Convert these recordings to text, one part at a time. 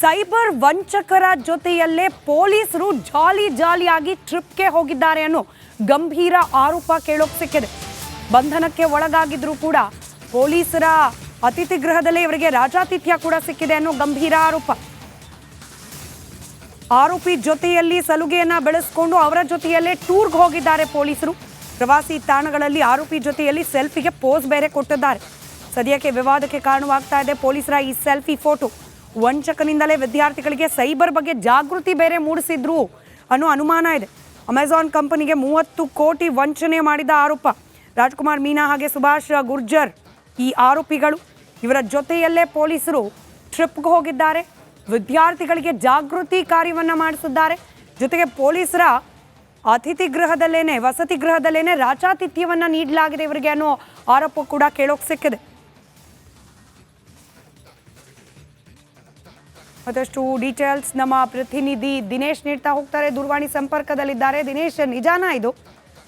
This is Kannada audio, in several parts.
ಸೈಬರ್ ವಂಚಕರ ಜೊತೆಯಲ್ಲೇ ಪೊಲೀಸರು ಜಾಲಿ ಜಾಲಿಯಾಗಿ ಟ್ರಿಪ್ಗೆ ಹೋಗಿದ್ದಾರೆ ಅನ್ನೋ ಗಂಭೀರ ಆರೋಪ ಕೇಳೋಕ್ ಸಿಕ್ಕಿದೆ. ಬಂಧನಕ್ಕೆ ಒಳಗಾಗಿದ್ರು ಕೂಡ ಪೊಲೀಸರ ಅತಿಥಿ ಗೃಹದಲ್ಲೇ ಇವರಿಗೆ ರಾಜಾತಿಥ್ಯ ಕೂಡ ಸಿಕ್ಕಿದೆ ಅನ್ನೋ ಗಂಭೀರ ಆರೋಪ. ಆರೋಪಿ ಜೊತೆಯಲ್ಲಿ ಸಲುಗೆಯನ್ನ ಬೆಳೆಸ್ಕೊಂಡು ಅವರ ಜೊತೆಯಲ್ಲೇ ಟೂರ್ಗೆ ಹೋಗಿದ್ದಾರೆ ಪೊಲೀಸರು. ಪ್ರವಾಸಿ ತಾಣಗಳಲ್ಲಿ ಆರೋಪಿ ಜೊತೆಯಲ್ಲಿ ಸೆಲ್ಫಿಗೆ ಪೋಸ್ ಬೇರೆ ಕೊಟ್ಟಿದ್ದಾರೆ. ಸದ್ಯಕ್ಕೆ ವಿವಾದಕ್ಕೆ ಕಾರಣವಾಗ್ತಾ ಇದೆ ಪೊಲೀಸರ ಈ ಸೆಲ್ಫಿ ಫೋಟೋ. ವಂಚಕನಿಂದಲೇ ವಿದ್ಯಾರ್ಥಿಗಳಿಗೆ ಸೈಬರ್ ಬಗ್ಗೆ ಜಾಗೃತಿ ಬೇರೆ ಮೂಡಿಸಿದ್ರು ಅನ್ನೋ ಅನುಮಾನ ಇದೆ. ಅಮೆಜಾನ್ ಕಂಪನಿಗೆ ಮೂವತ್ತು ಕೋಟಿ ವಂಚನೆ ಮಾಡಿದ ಆರೋಪ. ರಾಜ್ಕುಮಾರ್ ಮೀನಾ ಹಾಗೆ ಸುಭಾಷ್ ಗುರ್ಜರ್ ಈ ಆರೋಪಿಗಳು. ಇವರ ಜೊತೆಯಲ್ಲೇ ಪೊಲೀಸರು ಟ್ರಿಪ್ಗೆ ಹೋಗಿದ್ದಾರೆ. ವಿದ್ಯಾರ್ಥಿಗಳಿಗೆ ಜಾಗೃತಿ ಕಾರ್ಯವನ್ನು ಮಾಡಿಸಿದ್ದಾರೆ. ಜೊತೆಗೆ ಪೊಲೀಸರ ಅತಿಥಿ ಗೃಹದಲ್ಲೇನೆ, ವಸತಿ ಗೃಹದಲ್ಲೇನೆ ರಾಜಾತಿಥ್ಯವನ್ನು ನೀಡಲಾಗಿದೆ ಇವರಿಗೆ ಅನ್ನೋ ಆರೋಪ ಕೂಡ ಕೇಳೋಕೆ ಸಿಕ್ಕಿದೆ. ಮತ್ತಷ್ಟು ಡೀಟೇಲ್ಸ್ ನಮ್ಮ ಪ್ರತಿನಿಧಿ ದಿನೇಶ್ ನೀಡ್ತಾ ಹೋಗ್ತಾರೆ. ದೂರವಾಣಿ ಸಂಪರ್ಕದಲ್ಲಿದ್ದಾರೆ. ದಿನೇಶ್, ನಿಜಾನ ಇದು?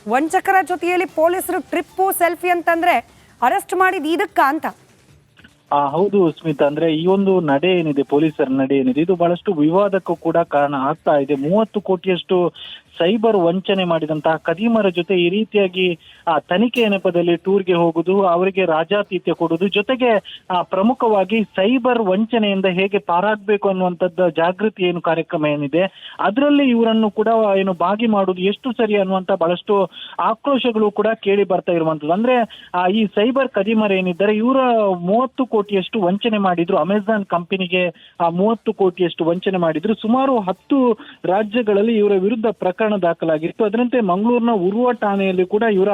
ವಂಚಕರ ಜೊತೆಯಲ್ಲಿ ಪೊಲೀಸರು ಟ್ರಿಪ್ಪು, ಸೆಲ್ಫಿ ಅಂತಂದ್ರೆ ಅರೆಸ್ಟ್ ಮಾಡಿದ ಇದಕ್ಕ ಅಂತ. ಆ, ಹೌದು ಸ್ಮಿತ್, ಅಂದ್ರೆ ಈ ಒಂದು ನಡೆ ಏನಿದೆ, ಪೊಲೀಸರ ನಡೆ ಏನಿದೆ, ಇದು ಬಹಳಷ್ಟು ವಿವಾದಕ್ಕೂ ಕೂಡ ಕಾರಣ ಆಗ್ತಾ ಇದೆ. ಮೂವತ್ತು ಕೋಟಿಯಷ್ಟು ಸೈಬರ್ ವಂಚನೆ ಮಾಡಿದಂತಹ ಕದೀಮರ ಜೊತೆ ಈ ರೀತಿಯಾಗಿ, ಆ ತನಿಖೆಯ ನೆಪದಲ್ಲಿ ಟೂರ್ಗೆ ಹೋಗುದು, ಅವರಿಗೆ ರಾಜಾತಿಥ್ಯ ಕೊಡುದು, ಜೊತೆಗೆ, ಆ, ಪ್ರಮುಖವಾಗಿ ಸೈಬರ್ ವಂಚನೆಯಿಂದ ಹೇಗೆ ಪಾರಾಗಬೇಕು ಅನ್ನುವಂಥದ್ದು ಜಾಗೃತಿ ಏನು ಕಾರ್ಯಕ್ರಮ ಏನಿದೆ, ಅದರಲ್ಲಿ ಇವರನ್ನು ಕೂಡ ಏನು ಭಾಗಿ ಮಾಡುದು, ಎಷ್ಟು ಸರಿ ಅನ್ನುವಂತ ಬಹಳಷ್ಟು ಆಕ್ರೋಶಗಳು ಕೂಡ ಕೇಳಿ ಬರ್ತಾ ಇರುವಂತದ್ದು ಅಂದ್ರೆ ಈ ಸೈಬರ್ ಕದೀಮರ ಏನಿದ್ದಾರೆ, ಇವರ ಮೂವತ್ತು ಕೋಟಿಯಷ್ಟು ವಂಚನೆ ಮಾಡಿದ್ರು, ಅಮೆಜಾನ್ ಕಂಪನಿಗೆ, ಆ, ಮೂವತ್ತು ಕೋಟಿಯಷ್ಟು ವಂಚನೆ ಮಾಡಿದ್ರು. ಸುಮಾರು ಹತ್ತು ರಾಜ್ಯಗಳಲ್ಲಿ ಇವರ ವಿರುದ್ಧ ಪ್ರಕರಣ ದಾಖಲಾಗಿತ್ತು. ಅದರಂತೆ ಮಂಗಳೂರಿನ ಉರುವ ಠಾಣೆಯಲ್ಲಿ ಕೂಡ ಇವರ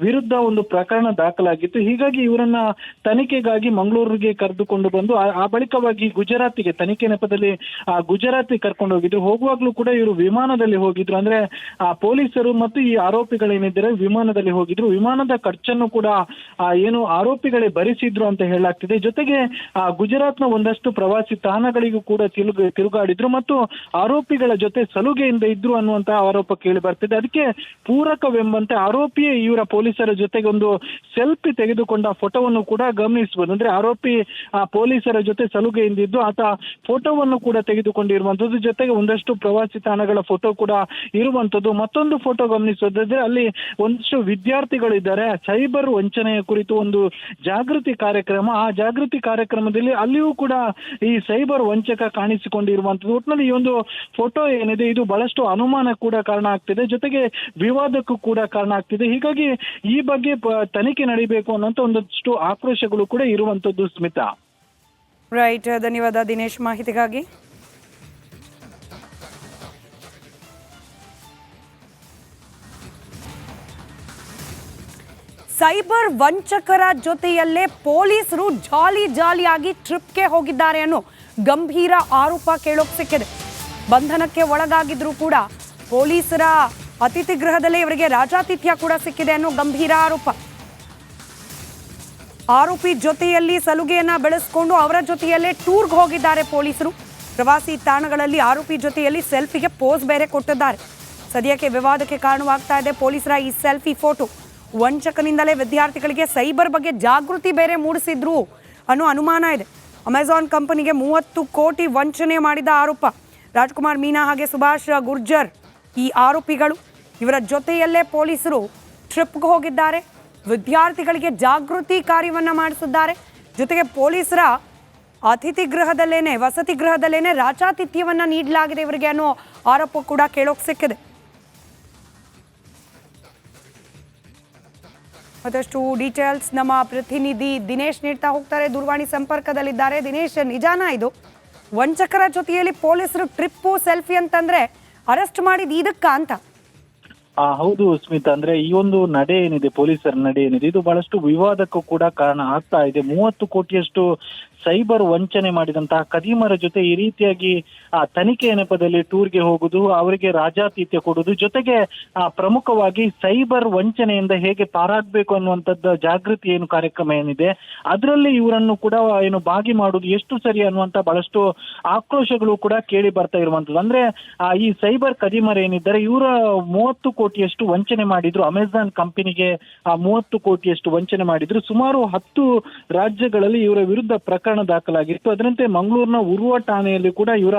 ವಿರುದ್ಧ ಒಂದು ಪ್ರಕರಣ ದಾಖಲಾಗಿತ್ತು. ಹೀಗಾಗಿ ಇವರನ್ನ ತನಿಖೆಗಾಗಿ ಮಂಗಳೂರಿಗೆ ಕರೆದುಕೊಂಡು ಬಂದು, ಆ- ಬಳಿಕವಾಗಿ ಗುಜರಾತಿಗೆ, ತನಿಖೆ ನೆಪದಲ್ಲಿ, ಆ, ಗುಜರಾತಿ ಕರ್ಕೊಂಡು ಹೋಗಿದ್ರು. ಹೋಗುವಾಗ್ಲೂ ಕೂಡ ಇವರು ವಿಮಾನದಲ್ಲಿ ಹೋಗಿದ್ರು. ಅಂದ್ರೆ, ಆ, ಪೊಲೀಸರು ಮತ್ತು ಈ ಆರೋಪಿಗಳೇನಿದ್ದಾರೆ, ವಿಮಾನದಲ್ಲಿ ಹೋಗಿದ್ರು. ವಿಮಾನದ ಖರ್ಚನ್ನು ಕೂಡ ಏನು ಆರೋಪಿಗಳೇ ಭರಿಸಿದ್ರು ಅಂತ ಹೇಳಲಾಗ್ತಿದೆ. ಜೊತೆಗೆ, ಆ, ಗುಜರಾತ್ನ ಒಂದಷ್ಟು ಪ್ರವಾಸಿ ತಾಣಗಳಿಗೂ ಕೂಡ ತಿರುಗು, ತಿರುಗಾಡಿದ್ರು. ಮತ್ತು ಆರೋಪಿಗಳ ಜೊತೆ ಸಲುಗೆಯಿಂದ ಇದ್ರು ಅನ್ನುವಂತಹ ಆರೋಪ ಕೇಳಿ ಬರ್ತಿದೆ. ಅದಕ್ಕೆ ಪೂರಕವೆಂಬಂತೆ ಆರೋಪಿಯೇ ಇವರ ಪೊಲೀಸರ ಜೊತೆಗೆ ಒಂದು ಸೆಲ್ಫಿ ತೆಗೆದುಕೊಂಡ ಫೋಟೋವನ್ನು ಕೂಡ ಗಮನಿಸಬಹುದು. ಅಂದ್ರೆ ಆರೋಪಿ, ಆ ಪೊಲೀಸರ ಜೊತೆ ಸಲುಗೆಯಿಂದ ಇದ್ದು ಆತ ಫೋಟೋವನ್ನು ಕೂಡ ತೆಗೆದುಕೊಂಡಿರುವಂತದ್ದು ಜೊತೆಗೆ ಒಂದಷ್ಟು ಪ್ರವಾಸಿ ತಾಣಗಳ ಫೋಟೋ ಕೂಡ ಇರುವಂತದ್ದು ಮತ್ತೊಂದು ಫೋಟೋ ಗಮನಿಸೋದಾದ್ರೆ ಅಲ್ಲಿ ಒಂದಷ್ಟು ವಿದ್ಯಾರ್ಥಿಗಳಿದ್ದಾರೆ ಸೈಬರ್ ವಂಚನೆಯ ಕುರಿತು ಒಂದು ಜಾಗೃತಿ ಕಾರ್ಯಕ್ರಮ. ಆ ಜಾಗೃತಿ ಕಾರ್ಯಕ್ರಮದಲ್ಲಿ ಅಲ್ಲಿಯೂ ಕೂಡ ಈ ಸೈಬರ್ ವಂಚಕ ಕಾಣಿಸಿಕೊಂಡಿರುವಂತದ್ದು ಒಟ್ಟಿನಲ್ಲಿ ಈ ಒಂದು ಫೋಟೋ ಏನಿದೆ, ಇದು ಬಹಳಷ್ಟು ಅನುಮಾನ ಕೂಡ ಕಾರಣ ಆಗ್ತಿದೆ. ಜೊತೆಗೆ ವಿವಾದಕ್ಕೂ ಕೂಡ ಕಾರಣ ಆಗ್ತಿದೆ. ಹೀಗಾಗಿ ಈ ಬಗ್ಗೆ ತನಿಖೆ ನಡೀಬೇಕು ಅನ್ನೋಂಥ ಒಂದಷ್ಟು ಆಕ್ರೋಶಗಳು ಕೂಡ ಇರುವಂತದ್ದು ಸ್ಮಿತಾ. ರೈಟ್ ಧನ್ಯವಾದ ದಿನೇಶ್ ಮಾಹಿತಿಗಾಗಿ. ಸೈಬರ್ ವಂಚಕರ ಜೊತೆಯಲ್ಲೇ ಪೊಲೀಸರು ಜಾಲಿ ಜಾಲಿಯಾಗಿ ಟ್ರಿಪ್ಗೆ ಹೋಗಿದ್ದಾರೆ ಅನ್ನೋ ಗಂಭೀರ ಆರೋಪ ಕೇಳೋಕ್ ಸಿಕ್ಕಿದೆ. ಬಂಧನಕ್ಕೆ ಒಳಗಾಗಿದ್ರು ಕೂಡ ಪೊಲೀಸರ ಅತಿಥಿ ಗೃಹದಲ್ಲೇ ಇವರಿಗೆ ರಾಜಾತಿಥ್ಯ ಕೂಡ ಸಿಕ್ಕಿದೆ ಅನ್ನೋ ಗಂಭೀರ ಆರೋಪ. ಆರೋಪಿ ಜೊತೆಯಲ್ಲಿ ಸಲುಗೆಯನ್ನ ಬೆಳೆಸ್ಕೊಂಡು ಅವರ ಜೊತೆಯಲ್ಲೇ ಟೂರ್ಗೆ ಹೋಗಿದ್ದಾರೆ ಪೊಲೀಸರು. ಪ್ರವಾಸಿ ತಾಣಗಳಲ್ಲಿ ಆರೋಪಿ ಜೊತೆಯಲ್ಲಿ ಸೆಲ್ಫಿಗೆ ಪೋಸ್ ಬೇರೆ ಕೊಟ್ಟಿದ್ದಾರೆ. ಸದ್ಯಕ್ಕೆ ವಿವಾದಕ್ಕೆ ಕಾರಣವಾಗ್ತಾ ಇದೆ ಪೊಲೀಸರ ಈ ಸೆಲ್ಫಿ ಫೋಟೋ. ವಂಚಕನಿಂದಲೇ ವಿದ್ಯಾರ್ಥಿಗಳಿಗೆ ಸೈಬರ್ ಬಗ್ಗೆ ಜಾಗೃತಿ ಬೇರೆ ಮೂಡಿಸಿದ್ರು ಅನ್ನೋ ಅನುಮಾನ ಇದೆ. ಅಮೆಜಾನ್ ಕಂಪನಿಗೆ ಮೂವತ್ತು ಕೋಟಿ ವಂಚನೆ ಮಾಡಿದ ಆರೋಪ. ರಾಜ್ಕುಮಾರ್ ಮೀನಾ ಹಾಗೆ ಸುಭಾಷ್ ಗುರ್ಜರ್. ಈ ಆರೋಪಿಗಳು. ಇವರ ಜೊತೆಯಲ್ಲೇ ಪೊಲೀಸರು ಟ್ರಿಪ್ಗೆ ಹೋಗಿದ್ದಾರೆ. ವಿದ್ಯಾರ್ಥಿಗಳಿಗೆ ಜಾಗೃತಿ ಕಾರ್ಯವನ್ನು ಮಾಡಿಸಿದ್ದಾರೆ. ಜೊತೆಗೆ ಪೊಲೀಸರ ಅತಿಥಿ ಗೃಹದಲ್ಲೇನೆ, ವಸತಿ ಗೃಹದಲ್ಲೇನೆ ರಾಜಾತಿಥ್ಯವನ್ನು ನೀಡಲಾಗಿದೆ ಇವರಿಗೆ ಅನ್ನೋ ಆರೋಪ ಕೂಡ ಕೇಳೋಕೆ ಸಿಕ್ಕಿದೆ. ಮತ್ತಷ್ಟು ಡೀಟೇಲ್ಸ್ ನಮ್ಮ ಪ್ರತಿನಿಧಿ ದಿನೇಶ್ ನೀಡ್ತಾ ಹೋಗ್ತಾರೆ. ದೂರವಾಣಿ ಸಂಪರ್ಕದಲ್ಲಿದ್ದಾರೆ. ದಿನೇಶ್, ನಿಜಾನ ಇದು? ವಂಚಕರ ಜೊತೆಯಲ್ಲಿ ಪೊಲೀಸರು ಟ್ರಿಪ್ಪು ಸೆಲ್ಫಿ ಅಂತಂದ್ರೆ ಅರೆಸ್ಟ್ ಮಾಡಿದ ಇದಕ್ಕ ಅಂತ. ಆ, ಹೌದು ಸ್ಮಿತ್, ಅಂದ್ರೆ ಈ ಒಂದು ನಡೆ ಏನಿದೆ, ಪೊಲೀಸರ ನಡೆ ಏನಿದೆ, ಇದು ಬಹಳಷ್ಟು ವಿವಾದಕ್ಕೂ ಕೂಡ ಕಾರಣ ಆಗ್ತಾ ಇದೆ. ಮೂವತ್ತು ಕೋಟಿಯಷ್ಟು ಸೈಬರ್ ವಂಚನೆ ಮಾಡಿದಂತಹ ಕದೀಮರ ಜೊತೆ ಈ ರೀತಿಯಾಗಿ, ಆ ತನಿಖೆಯ ನೆಪದಲ್ಲಿ ಟೂರ್ಗೆ ಹೋಗುದು, ಅವರಿಗೆ ರಾಜಾತಿಥ್ಯ ಕೊಡುದು, ಜೊತೆಗೆ, ಆ, ಪ್ರಮುಖವಾಗಿ ಸೈಬರ್ ವಂಚನೆಯಿಂದ ಹೇಗೆ ಪಾರಾಗಬೇಕು ಅನ್ನುವಂಥದ್ದು ಜಾಗೃತಿ ಏನು ಕಾರ್ಯಕ್ರಮ ಏನಿದೆ, ಅದರಲ್ಲಿ ಇವರನ್ನು ಕೂಡ ಏನು ಭಾಗಿ ಮಾಡುದು ಎಷ್ಟು ಸರಿ ಅನ್ನುವಂತ ಬಹಳಷ್ಟು ಆಕ್ರೋಶಗಳು ಕೂಡ ಕೇಳಿ ಬರ್ತಾ ಇರುವಂತದ್ದು ಅಂದ್ರೆ, ಆ, ಈ ಸೈಬರ್ ಕದೀಮರ ಏನಿದ್ದಾರೆ, ಇವರ ಮೂವತ್ತು ಕೋಟಿಯಷ್ಟು ವಂಚನೆ ಮಾಡಿದ್ರು, ಅಮೆಜಾನ್ ಕಂಪನಿಗೆ, ಆ, ಮೂವತ್ತು ಕೋಟಿಯಷ್ಟು ವಂಚನೆ ಮಾಡಿದ್ರು, ಸುಮಾರು ಹತ್ತು ರಾಜ್ಯಗಳಲ್ಲಿ ಇವರ ವಿರುದ್ಧ ಪ್ರಕರಣ ಪ್ರಕರಣ ದಾಖಲಾಗಿತ್ತು. ಅದರಂತೆ ಮಂಗಳೂರಿನ ಉರುವ ಠಾಣೆಯಲ್ಲಿ ಕೂಡ ಇವರ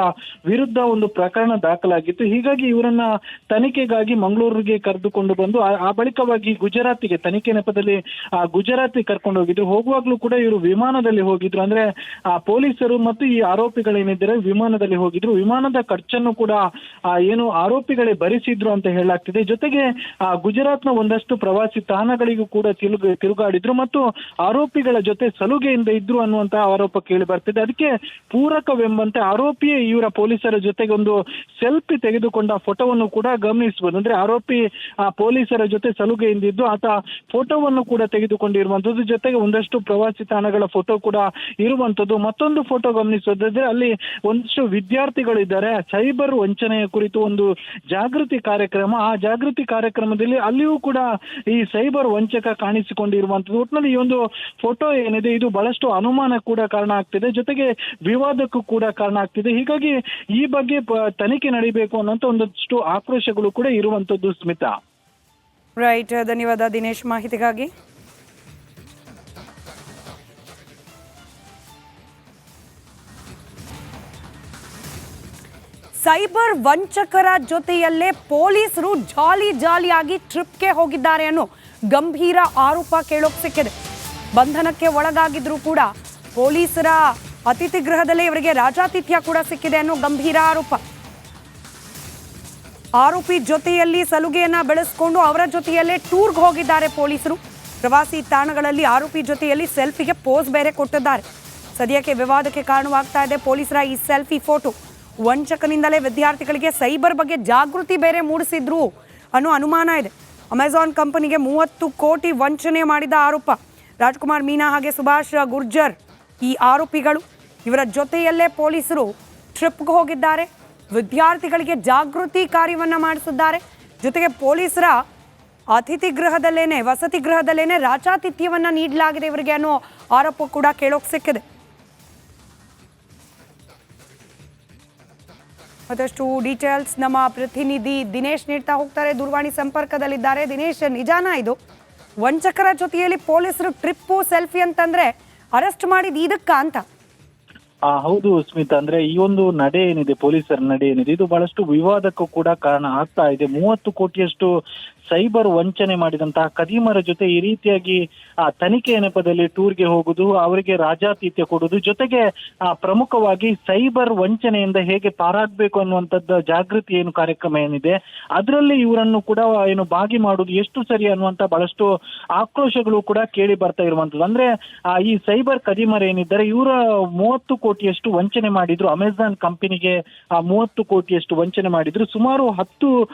ವಿರುದ್ಧ ಒಂದು ಪ್ರಕರಣ ದಾಖಲಾಗಿತ್ತು. ಹೀಗಾಗಿ ಇವರನ್ನ ತನಿಖೆಗಾಗಿ ಮಂಗಳೂರಿಗೆ ಕರೆದುಕೊಂಡು ಬಂದು ಆ- ಬಳಿಕವಾಗಿ ಗುಜರಾತಿಗೆ, ತನಿಖೆ ನೆಪದಲ್ಲಿ, ಆ, ಗುಜರಾತಿಗೆ ಕರ್ಕೊಂಡು ಹೋಗಿದ್ರು. ಹೋಗುವಾಗ್ಲೂ ಕೂಡ ಇವರು ವಿಮಾನದಲ್ಲಿ ಹೋಗಿದ್ರು. ಅಂದ್ರೆ, ಆ, ಪೊಲೀಸರು ಮತ್ತು ಈ ಆರೋಪಿಗಳೇನಿದ್ದಾರೆ, ವಿಮಾನದಲ್ಲಿ ಹೋಗಿದ್ರು. ವಿಮಾನದ ಖರ್ಚನ್ನು ಕೂಡ ಏನು ಆರೋಪಿಗಳೇ ಭರಿಸಿದ್ರು ಅಂತ ಹೇಳಲಾಗ್ತಿದೆ. ಜೊತೆಗೆ, ಆ, ಗುಜರಾತ್ನ ಒಂದಷ್ಟು ಪ್ರವಾಸಿ ತಾಣಗಳಿಗೂ ಕೂಡ ತಿರುಗ, ತಿರುಗಾಡಿದ್ರು. ಮತ್ತು ಆರೋಪಿಗಳ ಜೊತೆ ಸಲುಗೆಯಿಂದ ಇದ್ರು ಅನ್ನುವಂತ ಆರೋಪ ಕೇಳಿ ಬರ್ತಿದೆ. ಅದಕ್ಕೆ ಪೂರಕವೆಂಬಂತೆ ಆರೋಪಿಯೇ ಇವರ ಪೊಲೀಸರ ಜೊತೆಗೆ ಒಂದು ಸೆಲ್ಫಿ ತೆಗೆದುಕೊಂಡ ಫೋಟೋವನ್ನು ಕೂಡ ಗಮನಿಸಬಹುದು. ಅಂದ್ರೆ ಆರೋಪಿ, ಆ ಪೊಲೀಸರ ಜೊತೆ ಸಲುಗೆಯಿಂದ ಇದ್ದು ಆತ ಫೋಟೋವನ್ನು ಕೂಡ ತೆಗೆದುಕೊಂಡಿರುವಂತದ್ದು ಜೊತೆಗೆ ಒಂದಷ್ಟು ಪ್ರವಾಸಿ ತಾಣಗಳ ಫೋಟೋ ಕೂಡ ಇರುವಂತದ್ದು ಮತ್ತೊಂದು ಫೋಟೋ ಗಮನಿಸೋದಾದ್ರೆ ಅಲ್ಲಿ ಒಂದಷ್ಟು ವಿದ್ಯಾರ್ಥಿಗಳಿದ್ದಾರೆ ಸೈಬರ್ ವಂಚನೆಯ ಕುರಿತು ಒಂದು ಜಾಗೃತಿ ಕಾರ್ಯಕ್ರಮ. ಆ ಜಾಗೃತಿ ಕಾರ್ಯಕ್ರಮದಲ್ಲಿ ಅಲ್ಲಿಯೂ ಕೂಡ ಈ ಸೈಬರ್ ವಂಚಕ ಕಾಣಿಸಿಕೊಂಡಿರುವಂತದ್ದು ಒಟ್ಟಿನಲ್ಲಿ ಈ ಒಂದು ಫೋಟೋ ಏನಿದೆ, ಇದು ಬಹಳಷ್ಟು ಅನುಮಾನ ಕೂಡ ಕಾರಣ ಆಗ್ತಿದೆ. ಜೊತೆಗೆ ವಿವಾದಕ್ಕೂ ಕೂಡ ಕಾರಣ ಆಗ್ತಿದೆ. ಹೀಗಾಗಿ ಈ ಬಗ್ಗೆ ತನಿಖೆ ನಡೀಬೇಕು ಅನ್ನೋಂಥ ಒಂದಷ್ಟು ಆಕ್ರೋಶಗಳು ಕೂಡ ಇರುವಂತದ್ದು ಸ್ಮಿತಾ. ರೈಟ್ ಧನ್ಯವಾದ ದಿನೇಶ್ ಮಾಹಿತಿಗಾಗಿ. ಸೈಬರ್ ವಂಚಕರ ಜೊತೆಯಲ್ಲೇ ಪೊಲೀಸರು ಜಾಲಿ ಜಾಲಿಯಾಗಿ ಟ್ರಿಪ್ಗೆ ಹೋಗಿದ್ದಾರೆ ಅನ್ನೋ ಗಂಭೀರ ಆರೋಪ ಕೇಳೋಕ್ ಸಿಕ್ಕಿದೆ. ಬಂಧನಕ್ಕೆ ಒಳಗಾಗಿದ್ರು ಕೂಡ ಪೊಲೀಸರ ಅತಿಥಿ ಗೃಹದಲ್ಲೇ ಇವರಿಗೆ ರಾಜಾತಿಥ್ಯ ಕೂಡ ಸಿಕ್ಕಿದೆ ಅನ್ನೋ ಗಂಭೀರ ಆರೋಪ. ಆರೋಪಿ ಜೊತೆಯಲ್ಲಿ ಸಲುಗೆಯನ್ನ ಬೆಳೆಸ್ಕೊಂಡು ಅವರ ಜೊತೆಯಲ್ಲೇ ಟೂರ್ಗೆ ಹೋಗಿದ್ದಾರೆ ಪೊಲೀಸರು. ಪ್ರವಾಸಿ ತಾಣಗಳಲ್ಲಿ ಆರೋಪಿ ಜೊತೆಯಲ್ಲಿ ಸೆಲ್ಫಿಗೆ ಪೋಸ್ ಬೇರೆ ಕೊಟ್ಟಿದ್ದಾರೆ. ಸದ್ಯಕ್ಕೆ ವಿವಾದಕ್ಕೆ ಕಾರಣವಾಗ್ತಾ ಇದೆ ಪೊಲೀಸರ ಈ ಸೆಲ್ಫಿ ಫೋಟೋ. ವಂಚಕನಿಂದಲೇ ವಿದ್ಯಾರ್ಥಿಗಳಿಗೆ ಸೈಬರ್ ಬಗ್ಗೆ ಜಾಗೃತಿ ಬೇರೆ ಮೂಡಿಸಿದ್ರು ಅನ್ನೋ ಅನುಮಾನ ಇದೆ. ಅಮೆಜಾನ್ ಕಂಪನಿಗೆ ಮೂವತ್ತು ಕೋಟಿ ವಂಚನೆ ಮಾಡಿದ ಆರೋಪ. ರಾಜ್ಕುಮಾರ್ ಮೀನಾ ಹಾಗೆ ಸುಭಾಷ್ ಗುರ್ಜರ್ ಈ ಆರೋಪಿಗಳು. ಇವರ ಜೊತೆಯಲ್ಲೇ ಪೊಲೀಸರು ಟ್ರಿಪ್ಗೆ ಹೋಗಿದ್ದಾರೆ. ವಿದ್ಯಾರ್ಥಿಗಳಿಗೆ ಜಾಗೃತಿ ಕಾರ್ಯವನ್ನು ಮಾಡಿಸಿದ್ದಾರೆ. ಜೊತೆಗೆ ಪೊಲೀಸರ ಅತಿಥಿ ಗೃಹದಲ್ಲೇನೆ, ವಸತಿ ಗೃಹದಲ್ಲೇನೆ ರಾಜಾತಿಥ್ಯವನ್ನ ನೀಡಲಾಗಿದೆ ಇವರಿಗೆ ಅನ್ನೋ ಆರೋಪ ಕೂಡ ಕೇಳೋಕೆ ಸಿಕ್ಕಿದೆ. ಮತ್ತಷ್ಟು ಡೀಟೇಲ್ಸ್ ನಮ್ಮ ಪ್ರತಿನಿಧಿ ದಿನೇಶ್ ನೀಡ್ತಾ ಹೋಗ್ತಾರೆ. ದೂರವಾಣಿ ಸಂಪರ್ಕದಲ್ಲಿದ್ದಾರೆ. ದಿನೇಶ್, ನಿಜಾನ ಇದು? ವಂಚಕರ ಜೊತೆಯಲ್ಲಿ ಪೊಲೀಸರು ಟ್ರಿಪ್ಪು, ಸೆಲ್ಫಿ ಅಂತಂದ್ರೆ ಅರೆಸ್ಟ್ ಮಾಡಿದ ಇದಕ್ಕ ಅಂತ. ಆ, ಹೌದು ಸ್ಮಿತ್, ಅಂದ್ರೆ ಈ ಒಂದು ನಡೆ ಏನಿದೆ, ಪೊಲೀಸರ ನಡೆ ಏನಿದೆ, ಇದು ಬಹಳಷ್ಟು ವಿವಾದಕ್ಕೂ ಕೂಡ ಕಾರಣ ಆಗ್ತಾ ಇದೆ. ಮೂವತ್ತು ಕೋಟಿಯಷ್ಟು ಸೈಬರ್ ವಂಚನೆ ಮಾಡಿದಂತಹ ಕದೀಮರ ಜೊತೆ ಈ ರೀತಿಯಾಗಿ, ಆ, ತನಿಖೆ ನೆಪದಲ್ಲಿ ಟೂರ್ಗೆ ಹೋಗುದು, ಅವರಿಗೆ ರಾಜಾತಿಥ್ಯ ಕೊಡುದು, ಜೊತೆಗೆ, ಆ, ಪ್ರಮುಖವಾಗಿ ಸೈಬರ್ ವಂಚನೆಯಿಂದ ಹೇಗೆ ಪಾರಾಗಬೇಕು ಅನ್ನುವಂಥದ್ದು ಜಾಗೃತಿ ಏನು ಕಾರ್ಯಕ್ರಮ ಏನಿದೆ, ಅದರಲ್ಲಿ ಇವರನ್ನು ಕೂಡ ಏನು ಭಾಗಿ ಮಾಡುದು, ಎಷ್ಟು ಸರಿ ಅನ್ನುವಂತ ಬಹಳಷ್ಟು ಆಕ್ರೋಶಗಳು ಕೂಡ ಕೇಳಿ ಬರ್ತಾ ಇರುವಂತದ್ದು ಅಂದ್ರೆ ಈ ಸೈಬರ್ ಕದೀಮರ ಏನಿದ್ದಾರೆ, ಇವರ ಮೂವತ್ತು ಕೋಟಿಯಷ್ಟು ವಂಚನೆ ಮಾಡಿದ್ರು. ಅಮೆಜಾನ್ ಕಂಪನಿಗೆ ಮೂವತ್ತು ಕೋಟಿಯಷ್ಟು ವಂಚನೆ ಮಾಡಿದ್ರು. ಸುಮಾರು ಹತ್ತು